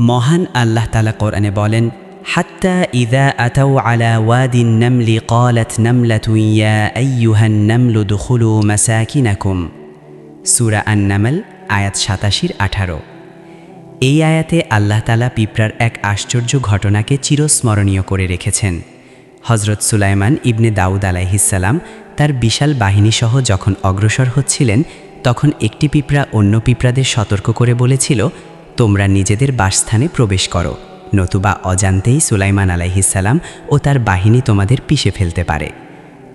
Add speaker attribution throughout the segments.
Speaker 1: মহান আল্লাহ তালা কোরআনে বলেন, হাত্তা ইদা আলা সুরা সাতাশির আঠারো। এই আয়াতে আল্লাহ তালা পিঁপড়ার এক আশ্চর্য ঘটনাকে চিরস্মরণীয় করে রেখেছেন। হজরত সুলাইমান ইবনে দাউদ আলাইহিসাল্লাম তার বিশাল বাহিনীসহ যখন অগ্রসর হচ্ছিলেন, তখন একটি পিঁপড়া অন্য পিঁপড়াদের সতর্ক করে বলেছিল তোমরা নিজেদের বাসস্থানে প্রবেশ করো, নতুবা অজান্তেই সুলাইমান আলাইহিসাল্লাম ও তার বাহিনী তোমাদের পিষে ফেলতে পারে।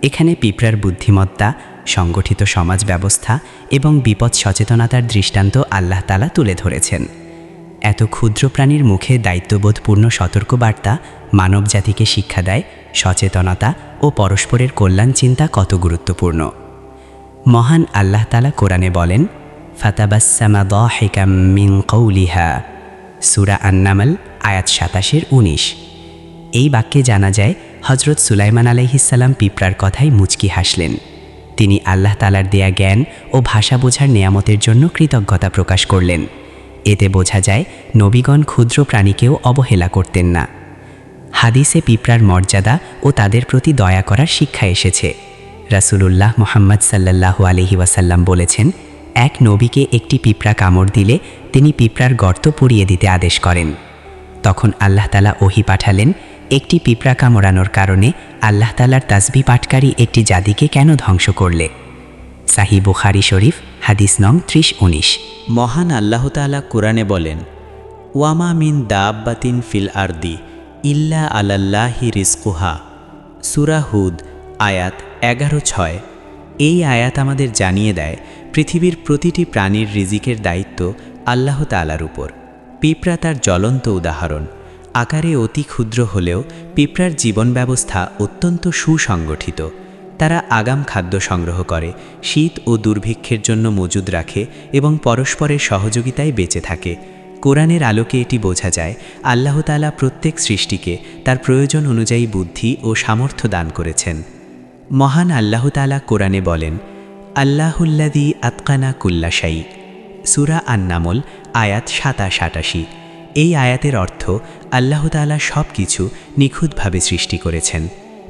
Speaker 1: এখানে পিঁপড়ার বুদ্ধিমত্তা, সংগঠিত সমাজ ব্যবস্থা এবং বিপদ সচেতনতার দৃষ্টান্ত আল্লাহ তালা তুলে ধরেছেন। এত ক্ষুদ্র প্রাণীর মুখে দায়িত্ববোধপূর্ণ সতর্কবার্তা মানবজাতিকে শিক্ষা দেয়, সচেতনতা ও পরস্পরের কল্যাণ চিন্তা কত গুরুত্বপূর্ণ। মহান আল্লাহ তালা কোরআনে বলেন ফাতাবাসামা দহিকাম মিন কৌলিহা সুরা আন্নামাল আয়াত সাতাশের উনিশ এই বাক্যে জানা যায় হজরত সুলাইমান আলাইহিসাল্লাম পিঁপড়ার কথাই মুচকি হাসলেন। তিনি আল্লাহ তালার দেয়া জ্ঞান ও ভাষা বোঝার নেয়ামতের জন্য কৃতজ্ঞতা প্রকাশ করলেন। এতে বোঝা যায়, নবীগণ ক্ষুদ্র প্রাণীকেও অবহেলা করতেন না। হাদিসে পিঁপড়ার মর্যাদা ও তাদের প্রতি দয়া করার শিক্ষা এসেছে। রাসূলুল্লাহ মোহাম্মদ সাল্লাল্লাহু আলহি ওয়াসাল্লাম বলেছেন এক নবীকে একটি পিঁপড়া কামড় দিলে তিনি পিঁপড়ার গর্ত পুড়িয়ে দিতে আদেশ করেন। তখন আল্লাহ তালা ওহি পাঠালেন, একটি পিঁপড়া কামড়ানোর কারণে আল্লাহ তালার তাসবি পাটকারী একটি জাতিকে কেন ধ্বংস করলে? সাহি বুখারি শরীফ, হাদিস নং ত্রিশ উনিশ।
Speaker 2: মহান আল্লাহ তাআলা কোরআনে বলেন, ওয়ামা মিন দাব্বাতিন ফিল আরদি ইল্লা আলাল্লাহি রিজকুহা। সুরা হুদ, আয়াত এগারো ছয়। এই আয়াত আমাদের জানিয়ে দেয় পৃথিবীর প্রতিটি প্রাণীর রিজিকের দায়িত্ব আল্লাহ তাআলার উপর। পিঁপড়া তার জ্বলন্ত উদাহরণ। আকারে অতি ক্ষুদ্র হলেও পিঁপড়ার জীবন ব্যবস্থা অত্যন্ত সুসংগঠিত। তারা আগাম খাদ্য সংগ্রহ করে, শীত ও দুর্ভিক্ষের জন্য মজুদ রাখে এবং পরস্পরের সহযোগিতায় বেঁচে থাকে। কোরআনের আলোকে এটি বোঝা যায়, আল্লাহ তাআলা প্রত্যেক সৃষ্টিকে তার প্রয়োজন অনুযায়ী বুদ্ধি ও সামর্থ্য দান করেছেন। মহান আল্লাহ তাআলা কোরআনে বলেন আল্লাহুল্লাদি আতকানা কুল্লাশাই সুরা আন্নামল, আয়াত সাতাশ আটাশি। এই আয়াতের অর্থ আল্লাহ তাআলা সব কিছু নিখুঁতভাবে সৃষ্টি করেছেন।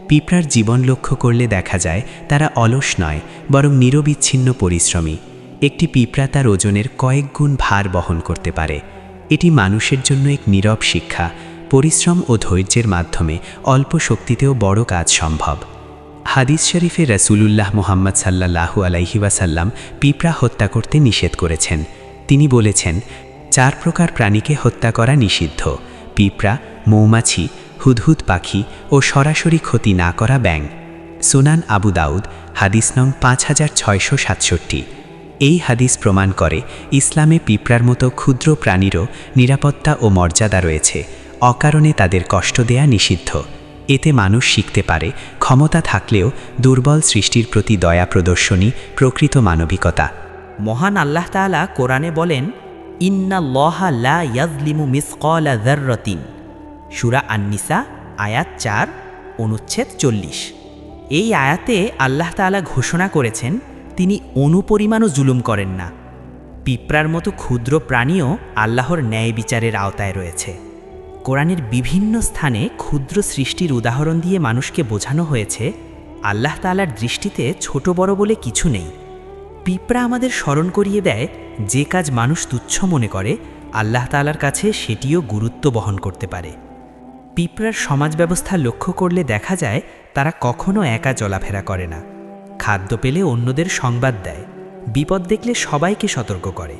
Speaker 2: পিঁপড়ার জীবন লক্ষ্য করলে দেখা যায় তারা অলস নয়, বরং নিরবিচ্ছিন্ন পরিশ্রমী। একটি পিঁপড়া তার ওজনের কয়েক গুণ ভার বহন করতে পারে। এটি মানুষের জন্য এক নীরব শিক্ষা, পরিশ্রম ও ধৈর্যের মাধ্যমে অল্প শক্তিতেও বড় কাজ সম্ভব। হাদিস শরীফে রসুলুল্লাহ মোহাম্মদ সাল্লাহু আলাইহি ওয়াসাল্লাম পিঁপড়া হত্যা করতে নিষেধ করেছেন। তিনি বলেছেন, চার প্রকার প্রাণীকে হত্যা করা নিষিদ্ধ। পিঁপড়া, মৌমাছি, হুদহুদ পাখি ও সরাসরি ক্ষতি না করা ব্যাং সুনান আবু দাউদ, হাদিস নং পাঁচ হাজার ছয়শো সাতষট্টি। এই হাদিস প্রমাণ করে ইসলামে পিঁপড়ার মতো ক্ষুদ্র প্রাণীরও নিরাপত্তা ও মর্যাদা রয়েছে। অকারণে তাদের কষ্ট দেয়া নিষিদ্ধ। এতে মানুষ শিখতে পারে ক্ষমতা থাকলেও দুর্বল সৃষ্টির প্রতি দয়া প্রদর্শনী, প্রকৃত মানবিকতা।
Speaker 3: মহান আল্লাহ তাআলা কোরআনে বলেন ইন্না লহা লা সুরা আন্নিসা, আয়াত চার, অনুচ্ছেদ চল্লিশ। এই আয়াতে আল্লাহ তাআলা ঘোষণা করেছেন, তিনি অনুপরিমাণও জুলুম করেন না। পিঁপড়ার মতো ক্ষুদ্র প্রাণীও আল্লাহর ন্যায় বিচারের আওতায় রয়েছে। কোরআনের বিভিন্ন স্থানে ক্ষুদ্র সৃষ্টির উদাহরণ দিয়ে মানুষকে বোঝানো হয়েছে, আল্লাহ তাআলার দৃষ্টিতে ছোট বড় বলে কিছু নেই। পিঁপড়া আমাদের স্মরণ করিয়ে দেয়, যে কাজ মানুষ তুচ্ছ মনে করে, আল্লাহ তাআলার কাছে সেটিও গুরুত্ব বহন করতে পারে। পিঁপড়ার সমাজ ব্যবস্থা লক্ষ্য করলে দেখা যায়, তারা কখনো একা চলাফেরা করে না। খাদ্য পেলে অন্যদের সংবাদ দেয়, বিপদ দেখলে সবাইকে সতর্ক করে।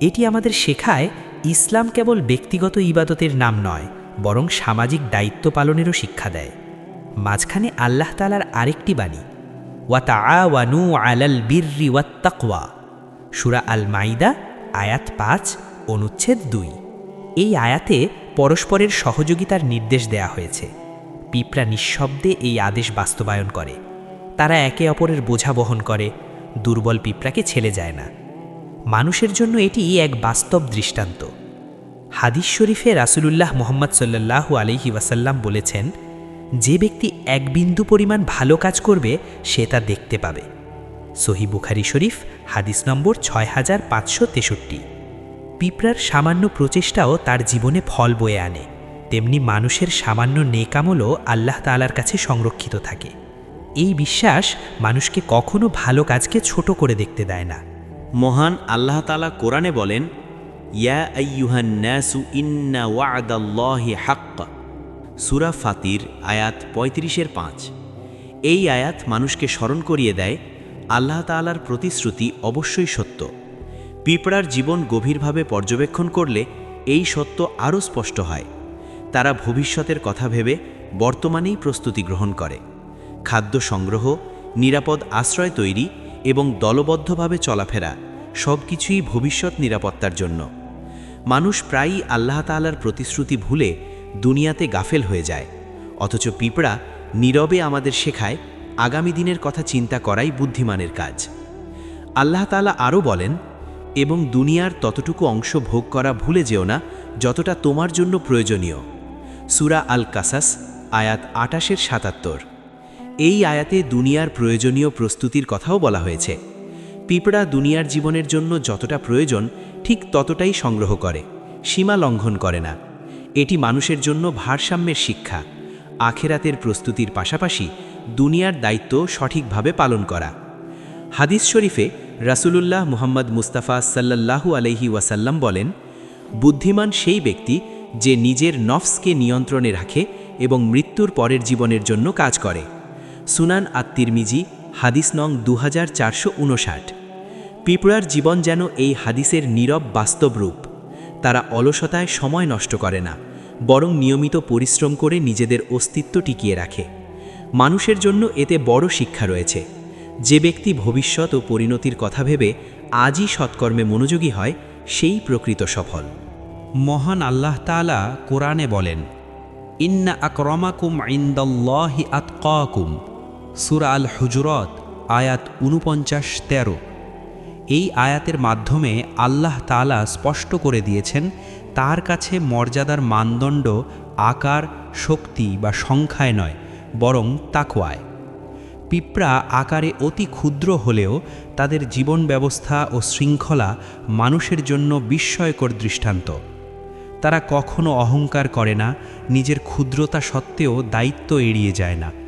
Speaker 3: এটি আমাদের শেখায় ইসলাম কেবল ব্যক্তিগত ইবাদতের নাম নয়, বরং সামাজিক দায়িত্ব পালনেরও শিক্ষা দেয়। মাঝখানে আল্লাহ তালার আরেকটি বাণী ওয়াতা আওয়ানু আলাল বিররি ওয়াত্তাকওয়া। সুরা আল মাইদা আয়াত পাঁচ, অনুচ্ছেদ দুই। এই আয়াতে পরস্পরের সহযোগিতার নির্দেশ দেয়া হয়েছে। পিঁপড়া নিঃশব্দে এই আদেশ বাস্তবায়ন করে। তারা একে অপরের বোঝা বহন করে, দুর্বল পিঁপড়াকে ছেলে যায় না। মানুষের জন্য এটি এক বাস্তব দৃষ্টান্ত। হাদিস শরীফে রাসুলুল্লাহ মোহাম্মদ সাল্লাহু আলহি ওয়াসাল্লাম বলেছেন, যে ব্যক্তি এক বিন্দু পরিমাণ ভালো কাজ করবে, সে তা দেখতে পাবে। সহি বুখারি শরীফ, হাদিস নম্বর ছয় হাজার পাঁচশো তেষট্টি। পিঁপড়ার সামান্য প্রচেষ্টাও তার জীবনে ফল বয়ে আনে। তেমনি মানুষের সামান্য নেকামলও আল্লাহ তালার কাছে সংরক্ষিত থাকে। এই বিশ্বাস মানুষকে কখনো ভালো কাজকে ছোট করে দেখতে দেয় না।
Speaker 2: মহান আল্লাহ তালা কোরআনে বলেন, ইয়া সুরা ফাতির, আয়াত পঁয়ত্রিশের পাঁচ। এই আয়াত মানুষকে স্মরণ করিয়ে দেয়, আল্লাহ তাআলার প্রতিশ্রুতি অবশ্যই সত্য। পিঁপড়ার জীবন গভীরভাবে পর্যবেক্ষণ করলে এই সত্য আরও স্পষ্ট হয়। তারা ভবিষ্যতের কথা ভেবে বর্তমানেই প্রস্তুতি গ্রহণ করে। খাদ্য সংগ্রহ, নিরাপদ আশ্রয় তৈরি এবং দলবদ্ধভাবে চলাফেরা সব কিছুই ভবিষ্যৎ নিরাপত্তার জন্য। মানুষ প্রায়ই আল্লাহ তাআলার প্রতিশ্রুতি ভুলে দুনিয়াতে গাফেল হয়ে যায়, অথচ পিঁপড়া নীরবে আমাদের শেখায় আগামী দিনের কথা চিন্তা করাই বুদ্ধিমানের কাজ। আল্লাহ তাআলা আরও বলেন, এবং দুনিয়ার ততটুকু অংশ ভোগ করা ভুলে যেও না, যতটা তোমার জন্য প্রয়োজনীয়। সুরা আল কাসাস আয়াত আটাশের সাতাত্তর। এই আয়াতে দুনিয়ার প্রয়োজনীয় প্রস্তুতির কথাও বলা হয়েছে। পিঁপড়া দুনিয়ার জীবনের জন্য যতটা প্রয়োজন, ঠিক ততটাই সংগ্রহ করে, সীমা লঙ্ঘন করে না। এটি মানুষের জন্য ভারসাম্যের শিক্ষা। আখেরাতের প্রস্তুতির পাশাপাশি দুনিয়ার দায়িত্ব সঠিকভাবে পালন করা। হাদিস শরীফে রাসূলুল্লাহ মুহাম্মদ মুস্তাফা সাল্লাল্লাহু আলাইহি ওয়াসাল্লাম বলেন, বুদ্ধিমান সেই ব্যক্তি যে নিজের নফসকে নিয়ন্ত্রণে রাখে এবং মৃত্যুর পরের জীবনের জন্য কাজ করে। সুনান আত্মিরমিজি হাদিস নং দু হাজার পিঁপড়ার জীবন যেন এই হাদিসের নীরব বাস্তব রূপ তারা অলসতায় সময় নষ্ট করে না, বরং নিয়মিত পরিশ্রম করে নিজেদের অস্তিত্ব টিকিয়ে রাখে। মানুষের জন্য এতে বড় শিক্ষা রয়েছে। যে ব্যক্তি ভবিষ্যৎ ও পরিণতির কথা ভেবে আজই সৎকর্মে মনোযোগী হয়, সেই প্রকৃত সফল।
Speaker 4: মহান আল্লাহ তাআলা কোরআনে বলেন, ইন্না আকরমাকুম ইন্দাল্লাহি আতকাকুম। সুরা আল হুজরত আয়াত উনপঞ্চাশ তেরো। এই আয়াতের মাধ্যমে আল্লাহ তাআলা স্পষ্ট করে দিয়েছেন তার কাছে মর্যাদার মানদণ্ড আকার, শক্তি বা সংখ্যায় নয়, বরং তাকওয়ায়। পিঁপড়া আকারে অতি ক্ষুদ্র হলেও তাদের জীবন ব্যবস্থা ও শৃঙ্খলা মানুষের জন্য বিস্ময়কর দৃষ্টান্ত। তারা কখনো অহংকার করে না, নিজের ক্ষুদ্রতা সত্ত্বেও দায়িত্ব এড়িয়ে যায় না।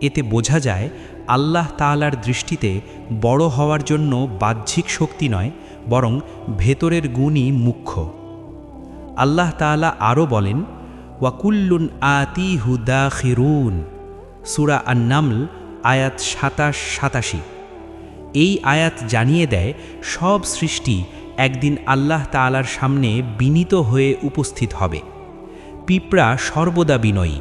Speaker 4: এতে বোঝা যায় আল্লাহ তাআলার দৃষ্টিতে বড় হওয়ার জন্য বাহ্যিক শক্তি নয়, বরং ভেতরের গুণই মুখ্য। আল্লাহ তাআলা আরও বলেন ওয়াকুল্লুন আতি হুদা খিরুন সুরা আন্নামল, আয়াত সাতাশ সাতাশি। এই আয়াত জানিয়ে দেয়, সব সৃষ্টি একদিন আল্লাহ তাআলার সামনে বিনীত হয়ে উপস্থিত হবে। পিঁপড়া সর্বদা বিনয়ী।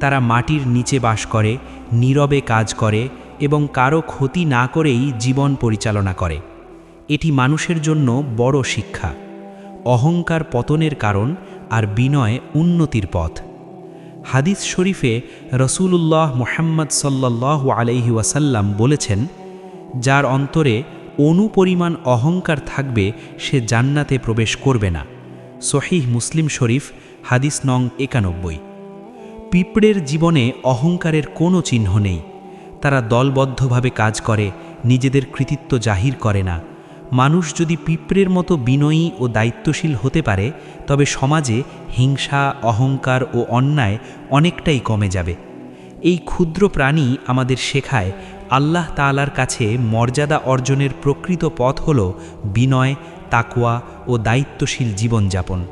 Speaker 4: তারা মাটির নিচে বাস করে, নীরবে কাজ করে এবং কারও ক্ষতি না করেই জীবন পরিচালনা করে। এটি মানুষের জন্য বড় শিক্ষা। অহংকার পতনের কারণ আর বিনয় উন্নতির পথ। হাদিস শরীফে রসুলুল্লাহ মোহাম্মদ সাল্লাহ আলাইহি ওয়াসাল্লাম বলেছেন, যার অন্তরে অনুপরিমাণ অহংকার থাকবে, সে জান্নাতে প্রবেশ করবে না। সহিহ মুসলিম শরীফ, হাদিস নং একানব্বই। পিঁপড়ের জীবনে অহংকারের কোনো চিহ্ন নেই। তারা দলবদ্ধভাবে কাজ করে, নিজেদের কৃতিত্ব জাহির করে না। মানুষ যদি পিঁপড়ের মতো বিনয়ী ও দায়িত্বশীল হতে পারে, তবে সমাজে হিংসা, অহংকার ও অন্যায় অনেকটাই কমে যাবে। এই ক্ষুদ্র প্রাণী আমাদের শেখায়, আল্লাহ তাআলার কাছে মর্যাদা অর্জনের প্রকৃত পথ হল বিনয়, তাকওয়া ও দায়িত্বশীল জীবনযাপন।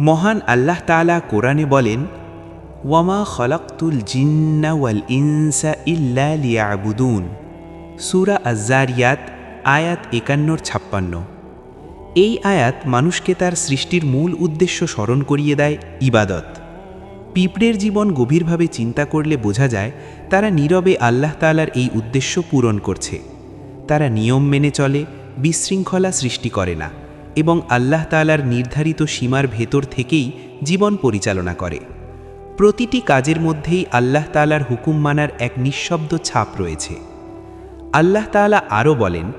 Speaker 5: মহান আল্লাহ তাআলা কোরআনে বলেন ওয়ামা খলাক্তুল জিন্না ওয়াল ইনসা ইল্লা লিয়াবুদুন। সুরা আজ্জারিয়াত, আয়াত একান্নর ছাপ্পান্ন। এই আয়াত মানুষকে তার সৃষ্টির মূল উদ্দেশ্য স্মরণ করিয়ে দেয় ইবাদত। পিঁপড়ের জীবন গভীরভাবে চিন্তা করলে বোঝা যায়, তারা নীরবে আল্লাহ তালার এই উদ্দেশ্য পূরণ করছে। তারা নিয়ম মেনে চলে, বিশৃঙ্খলা সৃষ্টি করে না এবং আল্লাহ তালার নির্ধারিত সীমার ভেতর থেকেই জীবন পরিচালনা করে। প্রতিটি কাজের মধ্যেই আল্লাহ তালার হুকুম মানার এক নিঃশব্দ ছাপ রয়েছে। আল্লাহ তাআলা আরও বলেন,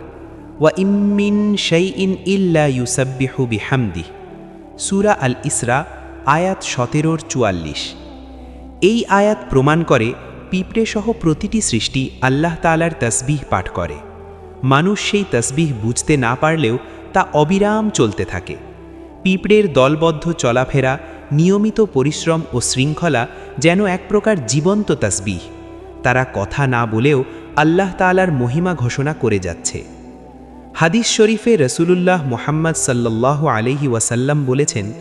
Speaker 5: ওয়া ইম্মিন শাই ইন ইল্লা ইউসাব্বিহু বিহামদি সুরা আল ইসরা আয়াত সতেরোর চুয়াল্লিশ। এই আয়াত প্রমাণ করে পিঁপড়ে সহ প্রতিটি সৃষ্টি আল্লাহ তালার তসবিহ পাঠ করে। মানুষ সেই তসবিহ বুঝতে না পারলেও তা অবিরাম চলতে থাকে। পিঁপড়ের দলবদ্ধ চলাফেরা নিয়মিত পরিশ্রম ও শৃঙ্খলা যেন এক প্রকার জীবন্ত তাসবিহ। তারা কথা না বলেও আল্লাহ তালার মহিমা ঘোষণা করে যাচ্ছে। হাদিস শরীফে রসুলুল্লাহ মোহাম্মদ সাল্লাহ আলহি ওয়াসাল্লাম বলেছেন,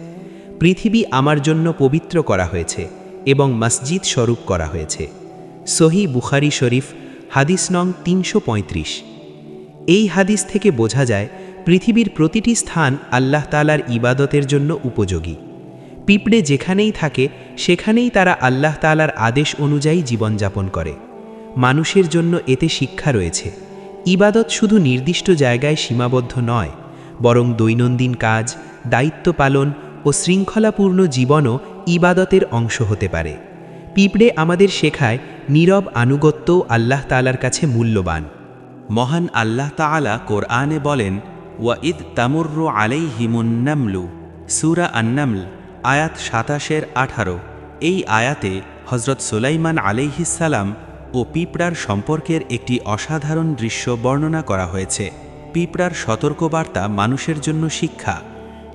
Speaker 5: পৃথিবী আমার জন্য পবিত্র করা হয়েছে এবং মসজিদ স্বরূপ করা হয়েছে। সহি বুখারি শরীফ, হাদিস নং তিনশো পঁয়ত্রিশ। এই হাদিস থেকে বোঝা যায়, পৃথিবীর প্রতিটি স্থান আল্লাহ তালার ইবাদতের জন্য উপযোগী। পিঁপড়ে যেখানেই থাকে, সেখানেই তারা আল্লাহ তালার আদেশ অনুযায়ী জীবনযাপন করে। মানুষের জন্য এতে শিক্ষা রয়েছে। ইবাদত শুধু নির্দিষ্ট জায়গায় সীমাবদ্ধ নয়, বরং দৈনন্দিন কাজ, দায়িত্ব পালন ও শৃঙ্খলাপূর্ণ জীবনও ইবাদতের অংশ হতে পারে। পিঁপড়ে আমাদের শেখায় নীরব আনুগত্য আল্লাহ তালার কাছে মূল্যবান।
Speaker 2: মহান আল্লাহ তাআলা কোরআনে বলেন, ওয়া ইদ তামুর্রু আলাইহিমুন্নামলু সুরা আন্নামল। আয়াত সাতাশের আঠারো। এই আয়াতে হজরত সুলাইমান আলাইহিসালাম ও পিঁপড়ার সম্পর্কের একটি অসাধারণ দৃশ্য বর্ণনা করা হয়েছে। পিঁপড়ার সতর্কবার্তা মানুষের জন্য শিক্ষা।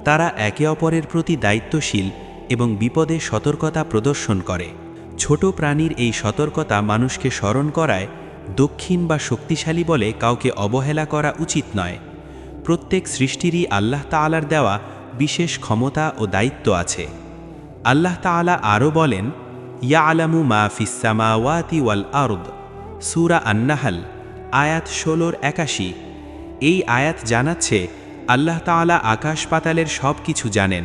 Speaker 2: তারা একে অপরের প্রতি দায়িত্বশীল এবং বিপদে সতর্কতা প্রদর্শন করে। ছোট প্রাণীর এই সতর্কতা মানুষকে স্মরণ করায় দক্ষিণ বা শক্তিশালী বলে কাউকে অবহেলা করা উচিত নয়। প্রত্যেক সৃষ্টিরই আল্লাহ তাআলার দেওয়া বিশেষ ক্ষমতা ও দায়িত্ব আছে। আল্লাহ তাআলা আরও বলেন ইয়া আলামু মা ফিসামাওয়াতি ওয়াল আরদ। সুরা আন্নাহাল, আয়াত ষোলোর একাশি। এই আয়াত জানাচ্ছে, আল্লাহ তাআলা আকাশ পাতালের সব কিছু জানেন।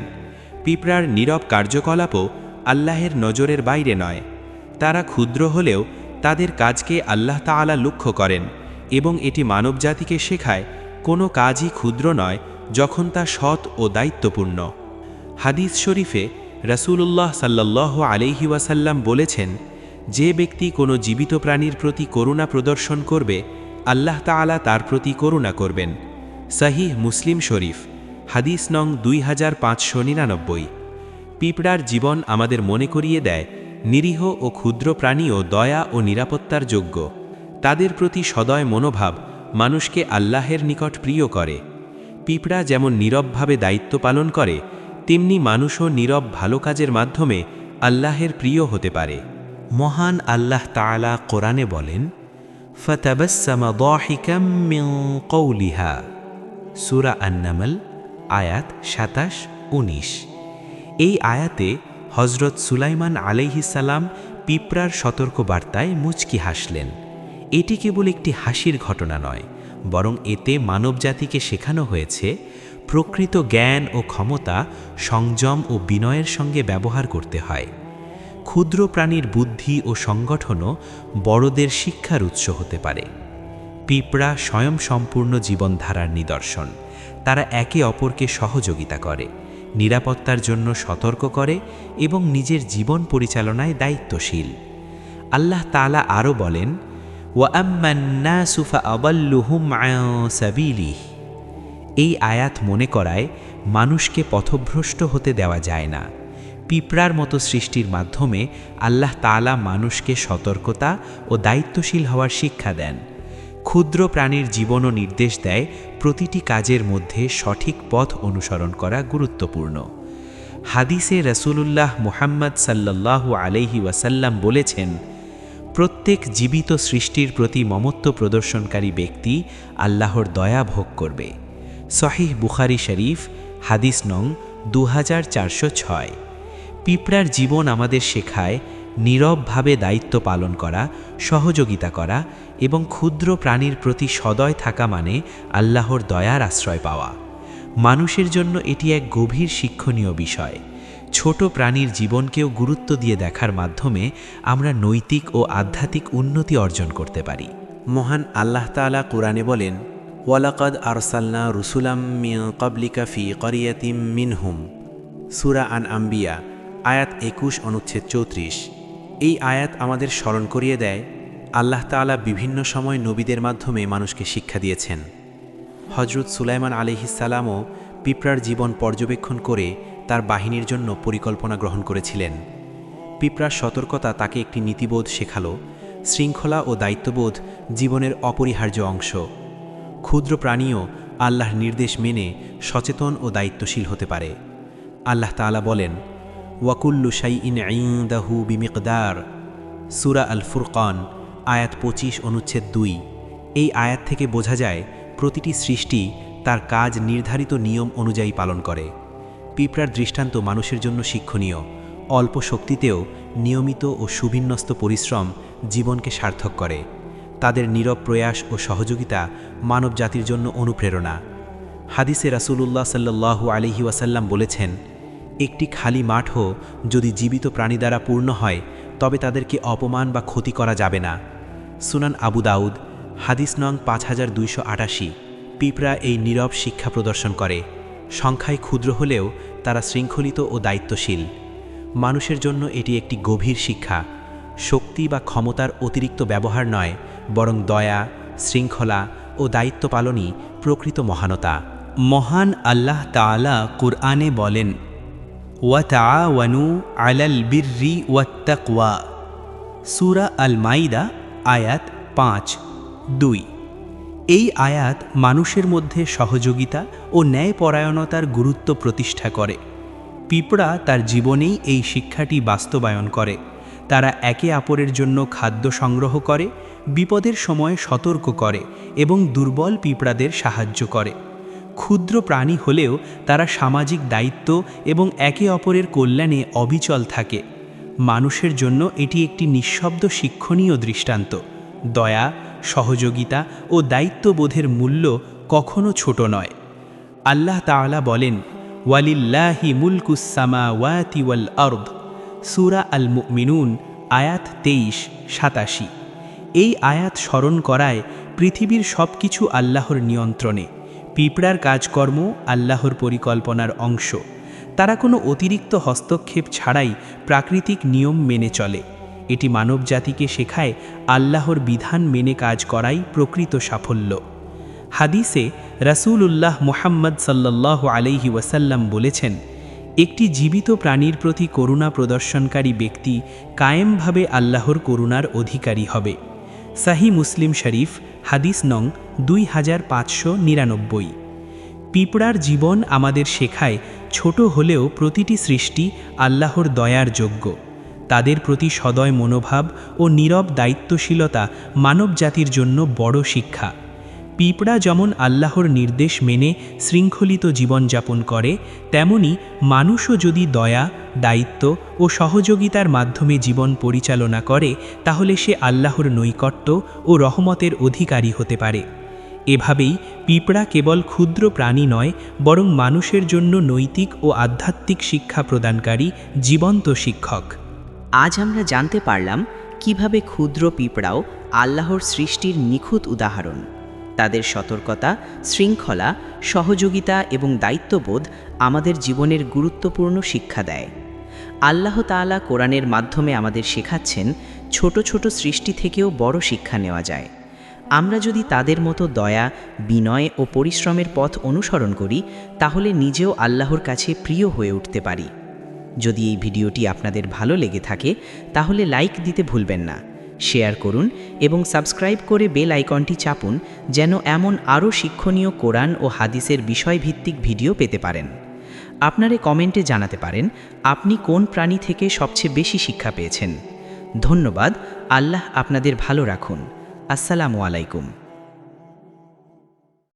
Speaker 2: পিঁপড়ার নীরব কার্যকলাপও আল্লাহের নজরের বাইরে নয়। তারা ক্ষুদ্র হলেও তাদের কাজকে আল্লাহ তাআলা লক্ষ্য করেন এবং এটি মানবজাতিকে শেখায়, কোনো কাজই ক্ষুদ্র নয় যখন তা সৎ ও দায়িত্বপূর্ণ। হাদিস শরীফে রাসূলুল্লাহ সাল্লাহ আলাইহি ওয়াসাল্লাম বলেছেন, যে ব্যক্তি কোনো জীবিত প্রাণীর প্রতি করুণা প্রদর্শন করবে, আল্লাহ তাআলা তার প্রতি করুণা করবেন। সাহিহ মুসলিম শরীফ, হাদিস নং দুই হাজার পাঁচশো নিরানব্বই। পিঁপড়ার জীবন আমাদের মনে করিয়ে দেয় নিরীহ ও ক্ষুদ্র প্রাণীও দয়া ও নিরাপত্তার যোগ্য। তাদের প্রতি সদয় মনোভাব মানুষকে আল্লাহের নিকট প্রিয় করে। পিঁপড়া যেমন নীরবভাবে দায়িত্ব পালন করে, তেমনি মানুষও নীরব ভালো কাজের মাধ্যমে আল্লাহের প্রিয় হতে পারে।
Speaker 5: মহান আল্লাহ তাআলা কোরআনে বলেন কওলিহা। সূরা আন-নামল, আয়াত সাতাশ, উনিশ। এই আয়াতে হজরত সুলাইমান আলাইহিসাল্লাম পিঁপড়ার সতর্ক বার্তায় মুচকি হাসলেন। এটি কেবল একটি হাসির ঘটনা নয় বরং এতে মানবজাতিকে শেখানো হয়েছে, প্রকৃত জ্ঞান ও ক্ষমতা সংযম ও বিনয়ের সঙ্গে ব্যবহার করতে হয়। ক্ষুদ্র প্রাণীর বুদ্ধি ও সংগঠনও বড়দের শিক্ষার উৎস হতে পারে। পিঁপড়া স্বয়ংসম্পূর্ণ জীবনধারার নিদর্শন। তারা একে অপরকে সহযোগিতা করে, নিরাপত্তার জন্য সতর্ক করে এবং নিজের জীবন পরিচালনায় দায়িত্বশীল। আল্লাহ তালা আরও বলেন এই আয়াত মনে করায়, মানুষকে পথভ্রষ্ট হতে দেওয়া যায় না। পিঁপড়ার মতো সৃষ্টির মাধ্যমে আল্লাহ তালা মানুষকে সতর্কতা ও দায়িত্বশীল হওয়ার শিক্ষা দেন। ক্ষুদ্র প্রাণীর জীবনও নির্দেশ দেয়, প্রতিটি কাজের মধ্যে সঠিক পথ অনুসরণ করা গুরুত্বপূর্ণ। হাদিসে রসুলুল্লাহ মুহাম্মদ সাল্লাহ আলহি ওয়াসাল্লাম বলেছেন প্রত্যেক জীবিত সৃষ্টির প্রতি মমত্ব প্রদর্শনকারী ব্যক্তি আল্লাহর দয়া ভোগ করবে। সহিহ বুখারি শরীফ, হাদিস নং দু ছয়। পিঁপড়ার জীবন আমাদের শেখায় নীরবভাবে দায়িত্ব পালন করা, সহযোগিতা করা এবং ক্ষুদ্র প্রাণীর প্রতি সদয় থাকা মানে আল্লাহর দয়ার আশ্রয় পাওয়া। মানুষের জন্য এটি এক গভীর শিক্ষণীয় বিষয়। ছোট প্রাণীর জীবনকেও গুরুত্ব দিয়ে দেখার মাধ্যমে আমরা নৈতিক ও আধ্যাত্মিক উন্নতি অর্জন করতে পারি।
Speaker 2: মহান আল্লাহ তাআলা কোরআনে বলেন, ওয়ালাকাদ আরসালনা রুসুলাম কবলিকা ফি করিয়াতিম মিনহুম। সুরা আন আম্বিয়া আয়াত একুশ, অনুচ্ছেদ চৌত্রিশ। এই আয়াত আমাদের স্মরণ করিয়ে দেয়, আল্লাহ তাআলা বিভিন্ন সময় নবীদের মাধ্যমে মানুষকে শিক্ষা দিয়েছেন। হজরত সুলাইমান আলিহিসাল্লামও পিঁপড়ার জীবন পর্যবেক্ষণ করে তার বাহিনীর জন্য পরিকল্পনা গ্রহণ করেছিলেন। পিঁপড়ার সতর্কতা তাকে একটি নীতিবোধ শেখালো, শৃঙ্খলা ও দায়িত্ববোধ জীবনের অপরিহার্য অংশ। ক্ষুদ্র প্রাণীও আল্লাহর নির্দেশ মেনে সচেতন ও দায়িত্বশীল হতে পারে।
Speaker 4: আল্লাহ তাআলা বলেন, ওয়াকুল্লু শাই ইন আইন্দাহু বিমিকদার। সুরা আল ফুরকান আয়াত পঁচিশ, অনুচ্ছেদ দুই। এই আয়াত থেকে বোঝা যায়, প্রতিটি সৃষ্টি তার কাজ নির্ধারিত নিয়ম অনুযায়ী পালন করে। পিঁপড়ার দৃষ্টান্ত মানুষের জন্য শিক্ষণীয়। অল্প শক্তিতেও নিয়মিত ও সুবিন্যস্ত পরিশ্রম জীবনকে সার্থক করে। তাদের নীরব প্রয়াস ও সহযোগিতা মানব জাতির জন্য অনুপ্রেরণা। হাদিসে রাসূলুল্লাহ সাল্লাল্লাহু আলহি ওয়াসাল্লাম বলেছেন, একটি খালি মাঠও যদি জীবিত প্রাণী দ্বারা পূর্ণ হয়, তবে তাদেরকে অপমান বা ক্ষতি করা যাবে না। সুনান আবু দাউদ, হাদিস নং পাঁচ হাজার দুইশো আটাশি, পিঁপড়া এই নীরব শিক্ষা প্রদর্শন করে। সংখ্যায় ক্ষুদ্র হলেও তারা শৃঙ্খলিত ও দায়িত্বশীল। মানুষের জন্য এটি একটি গভীর শিক্ষা। শক্তি বা ক্ষমতার অতিরিক্ত ব্যবহার নয়, বরং দয়া, শৃঙ্খলা ও দায়িত্ব পালনই প্রকৃত মহানতা।
Speaker 2: মহান আল্লাহ তাআলা কুরআনে বলেন ওয়াতাওয়ানু আলাল বিররি ওয়াত্তাকওয়া। সূরা আল মাইদা আয়াত পাঁচ, দুই। এই আয়াত মানুষের মধ্যে সহযোগিতা ও ন্যায়পরায়ণতার গুরুত্ব প্রতিষ্ঠা করে। পিঁপড়া তার জীবনেই এই শিক্ষাটি বাস্তবায়ন করে। তারা একে অপরের জন্য খাদ্য সংগ্রহ করে, বিপদের সময় সতর্ক করে এবং দুর্বল পিঁপড়াদের সাহায্য করে। ক্ষুদ্র প্রাণী হলেও তারা সামাজিক দায়িত্ব এবং একে অপরের কল্যাণে অবিচল থাকে। মানুষের জন্য এটি একটি নিঃশব্দ শিক্ষণীয় দৃষ্টান্ত। দয়া সহযোগিতা ও দায়িত্ববোধের মূল্য কখনো ছোট নয়। আল্লাহ তাআলা বলেন, ওয়ালিল্লাহি মুলকুসামা ওয়াতি ওয়াল আর্দ। সুরা আল মুমিনুন আয়াত তেইশ, সাতাশি। এই আয়াত স্মরণ করায় পৃথিবীর সব কিছু আল্লাহর নিয়ন্ত্রণে। পিঁপড়ার কাজকর্ম আল্লাহর পরিকল্পনার অংশ। তারা কোনো অতিরিক্ত হস্তক্ষেপ ছাড়াই প্রাকৃতিক নিয়ম মেনে চলে। এটি মানবজাতিকে শেখায় আল্লাহর বিধান মেনে কাজ করাই প্রকৃত সাফল্য। হাদিসে রাসূল উল্লাহ মুহাম্মদ সাল্লাহ আলাইহি ওয়াসাল্লাম বলেছেন, একটি জীবিত প্রাণীর প্রতি করুণা প্রদর্শনকারী ব্যক্তি কায়েমভাবে আল্লাহর করুণার অধিকারী হবে। সাহি মুসলিম শরীফ, হাদিস নং দুই হাজার পাঁচশো নিরানব্বই। পিঁপড়ার জীবন আমাদের শেখায় ছোট হলেও প্রতিটি সৃষ্টি আল্লাহর দয়ার যোগ্য। তাদের প্রতি সদয় মনোভাব ও নীরব দায়িত্বশীলতা মানব জাতির জন্য বড় শিক্ষা। পিঁপড়া যেমন আল্লাহর নির্দেশ মেনে শৃঙ্খলিত জীবনযাপন করে, তেমনি মানুষও যদি দয়া, দায়িত্ব ও সহযোগিতার মাধ্যমে জীবন পরিচালনা করে, তাহলে সে আল্লাহর নৈকট্য ও রহমতের অধিকারী হতে পারে। এভাবেই পিঁপড়া কেবল ক্ষুদ্র প্রাণী নয়, বরং মানুষের জন্য নৈতিক ও আধ্যাত্মিক শিক্ষা প্রদানকারী জীবন্ত শিক্ষক।
Speaker 3: আজ আমরা জানতে পারলাম কীভাবে ক্ষুদ্র পিঁপড়াও আল্লাহর সৃষ্টির নিখুঁত উদাহরণ। তাদের সতর্কতা, শৃঙ্খলা, সহযোগিতা এবং দায়িত্ববোধ আমাদের জীবনের গুরুত্বপূর্ণ শিক্ষা দেয়। আল্লাহ তাআলা কোরআনের মাধ্যমে আমাদের শেখাচ্ছেন, ছোট ছোট সৃষ্টি থেকেও বড় শিক্ষা নেওয়া যায়। আমরা যদি তাদের মতো দয়া, বিনয় ও পরিশ্রমের পথ অনুসরণ করি, তাহলে নিজেও আল্লাহর কাছে প্রিয় হয়ে উঠতে পারি। যদি এই ভিডিওটি আপনাদের ভালো লেগে থাকে, তাহলে লাইক দিতে ভুলবেন না। শেয়ার করুন এবং সাবস্ক্রাইব করে বেল আইকনটি চাপুন যেন এমন আরও শিক্ষণীয় কোরআন ও হাদিসের বিষয়ভিত্তিক ভিডিও পেতে পারেন। আপনারে কমেন্টে জানাতে পারেন, আপনি কোন প্রাণী থেকে সবচেয়ে বেশি শিক্ষা পেয়েছেন। ধন্যবাদ, আল্লাহ আপনাদের ভালো রাখুন। আসসালামু আলাইকুম।